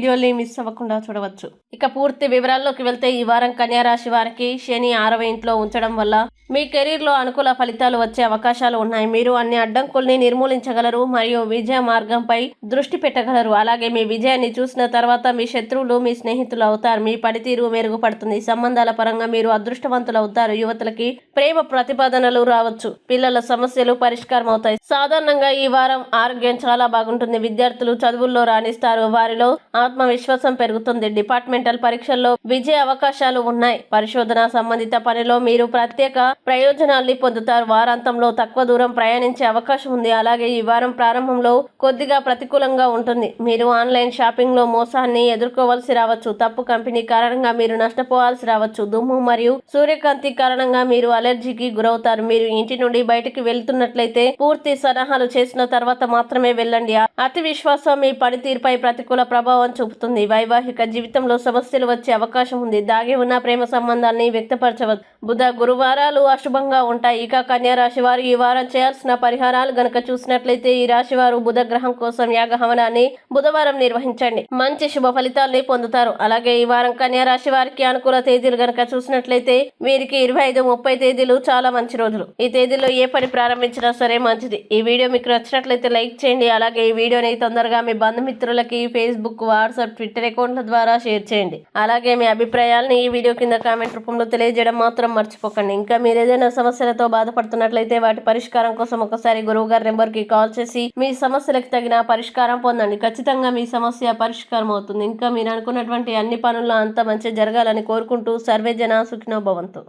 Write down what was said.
వీడియోని మిస్ అవ్వకుండా చూడవచ్చు. ఇక పూర్తి వివరాల్లోకి వెళ్తే ఈ వారం కన్యారాశి వారికి శని ఆరవ ఇంట్లో ఉంచడం వల్ల మీ కెరీర్లో అనుకూల ఫలితాలు వచ్చే అవకాశాలు ఉన్నాయి. మీరు అన్ని అడ్డంకుల్ని నిర్మూలించగలరు మరియు విజయ మార్గంపై దృష్టి పెట్టగలరు. అలాగే మీ విజయాన్ని చూసిన తర్వాత మీ శత్రువులు మీ స్నేహితులు అవుతారు. మీ పనితీరు మెరుగుపడుతుంది. సంబంధాల పరంగా మీరు అదృష్టవంతులు అవుతారు. యువతలకి ప్రేమ ప్రతిపాదనలు రావచ్చు. పిల్లల సమస్యలు పరిష్కారం అవుతాయి. సాధారణంగా ఈ వారం ఆరోగ్యం చాలా బాగుంటుంది. విద్యార్థులు చదువుల్లో రాణిస్తారు. వారిలో ఆత్మవిశ్వాసం పెరుగుతుంది. డిపార్ట్మెంటల్ పరీక్షల్లో విజయ అవకాశాలు ఉన్నాయి. పరిశోధన సంబంధిత పనిలో మీరు ప్రత్యేక ప్రయోజనాల్ని పొందుతారు. వారాంతంలో తక్కువ దూరం ప్రయాణించే అవకాశం ఉంది. అలాగే ఈ వారం ప్రారంభంలో కొద్దిగా ప్రతికూలంగా ఉంటుంది. మీరు ఆన్లైన్ షాపింగ్లో మోసాన్ని ఎదుర్కోవాల్సి రావచ్చు. తప్పు కంపెనీ కారణంగా మీరు నష్టపోవాల్సి రావచ్చు. దుమ్ము మరియు సూర్యకాంతి కారణంగా మీరు అలర్జీకి గురవుతారు. మీరు ఇంటి నుండి బయటకు వెళ్తున్నట్లయితే పూర్తి సలహాలు చేసిన తర్వాత మాత్రమే వెళ్ళండి. అతి విశ్వాసం మీ పనితీరుపై ప్రతికూల ప్రభావం చూపుతుంది. వైవాహిక జీవితంలో సమస్యలు వచ్చే అవకాశం ఉంది. దాగి ఉన్న ప్రేమ సంబంధాన్ని వ్యక్తపరచవచ్చు బుధ గురువారాలు అశుభంగా ఉంటాయి. ఇక కన్యా రాశి వారు ఈ వారం చేయాల్సిన పరిహారాలు గనక చూసినట్లయితే ఈ రాశి వారు బుధ గ్రహం కోసం యాగ హవనాన్ని బుధవారం నిర్వహించండి. మంచి శుభ ఫలితాల్ని పొందుతారు. అలాగే ఈ వారం కన్యా రాశి వారికి అనుకూల తేదీలు గనక చూసినట్లయితే వీరికి ఇరవై ఐదు ముప్పై తేదీలు చాలా మంచి రోజులు. ఈ తేదీలో ఏ పని ప్రారంభించినా సరే మంచిది. ఈ వీడియో మీకు నచ్చినట్లయితే లైక్ చేయండి. అలాగే ఈ వీడియోని తొందరగా మీ బంధుమిత్రులకి ఫేస్బుక్ వాట్సాప్ వాట్సాప్ ట్విట్టర్ అకౌంట్ల ద్వారా షేర్ చేయండి. అలాగే మీ అభిప్రాయాలను ఈ వీడియో కింద కామెంట్ రూపంలో తెలియజేయడం మాత్రం మర్చిపోకండి. ఇంకా మీరు ఏదైనా సమస్యలతో బాధపడుతున్నట్లయితే వాటి పరిష్కారం కోసం ఒకసారి గురువు గారి నెంబర్కి కాల్ చేసి మీ సమస్యలకు తగిన పరిష్కారం పొందండి. ఖచ్చితంగా మీ సమస్య పరిష్కారం అవుతుంది. ఇంకా మీరు అనుకున్నటువంటి అన్ని పనుల్లో అంత మంచి జరగాలని కోరుకుంటూ సర్వే జన సుఖినో భవంతు.